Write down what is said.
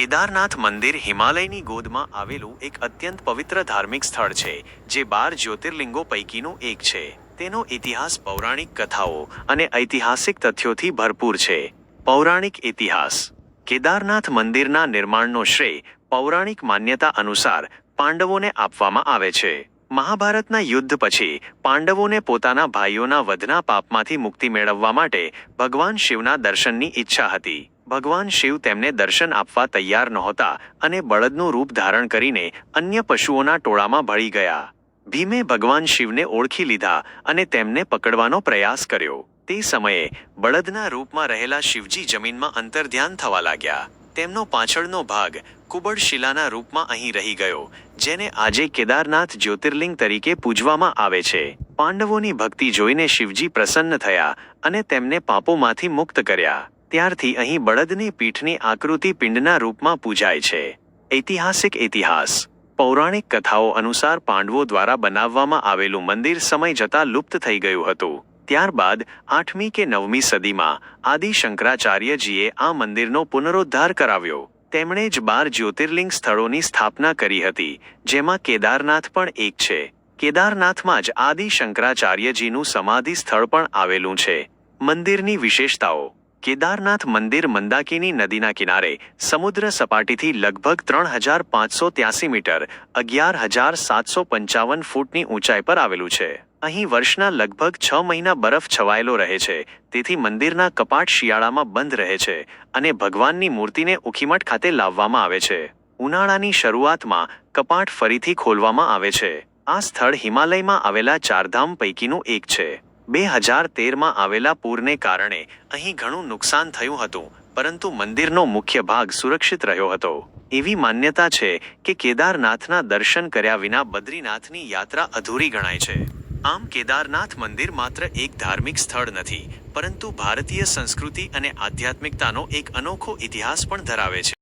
કેદારનાથ મંદિર હિમાલયની ગોદમાં આવેલું એક અત્યંત પવિત્ર ધાર્મિક સ્થળ છે, જે બાર જ્યોતિર્લિંગો પૈકીનું એક છે. તેનો ઇતિહાસ પૌરાણિક કથાઓ અને ઐતિહાસિક તથ્યોથી ભરપૂર છે. પૌરાણિક ઇતિહાસ. કેદારનાથ મંદિરના નિર્માણનો શ્રેય પૌરાણિક માન્યતા અનુસાર પાંડવોને આપવામાં આવે છે. મહાભારતના યુદ્ધ પછી, પાંડવોને પોતાના ભાઈઓના વધના પાપમાંથી મુક્તિ મેળવવા માટે ભગવાન શિવના દર્શનની ઈચ્છા હતી. ભગવાન શિવ તેમને દર્શન આપવા તૈયાર નહોતા અને બળદનું રૂપ ધારણ કરીને અન્ય પશુઓના ટોળામાં ભળી ગયા. ભીમે ભગવાન શિવને ઓળખી લીધા અને તેમને પકડવાનો પ્રયાસ કર્યો. તે સમયે બળદના રૂપમાં રહેલા શિવજી જમીનમાં અંતર્ધ્યાન થવા લાગ્યા. તેમનો પાછળનો ભાગ કુબડ શિલાના રૂપમાં અહીં રહી ગયો, જેને આજે કેદારનાથ જ્યોતિર્લિંગ તરીકે પૂજવામાં આવે છે. પાંડવોની ભક્તિ જોઈને શિવજી પ્રસન્ન થયા અને તેમને પાપોમાંથી મુક્ત કર્યા. ત્યારથી અહીં બળદની પીઠની આકૃતિ પિંડના રૂપમાં પૂજાય છે. ઐતિહાસિક ઇતિહાસ. પૌરાણિક કથાઓ અનુસાર પાંડવો દ્વારા બનાવવામાં આવેલું મંદિર સમય જતાં લુપ્ત થઈ ગયું હતું. ત્યારબાદ આઠમી કે નવમી સદીમાં આદિ શંકરાચાર્યજીએ આ મંદિરનો પુનરોદ્ધાર કરાવ્યો. તેમણે જ બાર જ્યોતિર્લિંગ સ્થળોની સ્થાપના કરી હતી, જેમાં કેદારનાથ પણ એક છે. કેદારનાથમાં જ આદિ શંકરાચાર્યજીનું સમાધિ સ્થળ પણ આવેલું છે. મંદિરની વિશેષતાઓ. કેદારનાથ મંદિર મંદાકિની નદીના કિનારે સમુદ્ર સપાટીથી લગભગ ત્રણ હજાર પાંચસો ત્યાસી મીટર, અગિયાર હજાર સાતસો પંચાવન ફૂટની ઊંચાઈ પર આવેલું છે. અહીં વર્ષના લગભગ છ મહિના બરફ છવાયેલો રહે છે, તેથી મંદિરના કપાટ શિયાળામાં બંધ રહે છે અને ભગવાનની મૂર્તિને ઉખીમઠ ખાતે લાવવામાં આવે છે. ઉનાળાની શરૂઆતમાં કપાટ ફરીથી ખોલવામાં આવે છે. આ સ્થળ હિમાલયમાં આવેલા ચારધામ પૈકીનું એક છે. બે હજાર તેરમાં આવેલા પૂરને કારણે અહીં ઘણું નુકસાન થયું હતું, પરંતુ મંદિરનો મુખ્ય ભાગ સુરક્ષિત રહ્યો હતો. એવી માન્યતા છે કે કેદારનાથના દર્શન કર્યા વિના બદ્રીનાથની યાત્રા અધૂરી ગણાય છે. આમ કેદારનાથ મંદિર માત્ર એક ધાર્મિક સ્થળ નથી, પરંતુ ભારતીય સંસ્કૃતિ અને આધ્યાત્મિકતાનો એક અનોખો ઇતિહાસ પણ ધરાવે છે.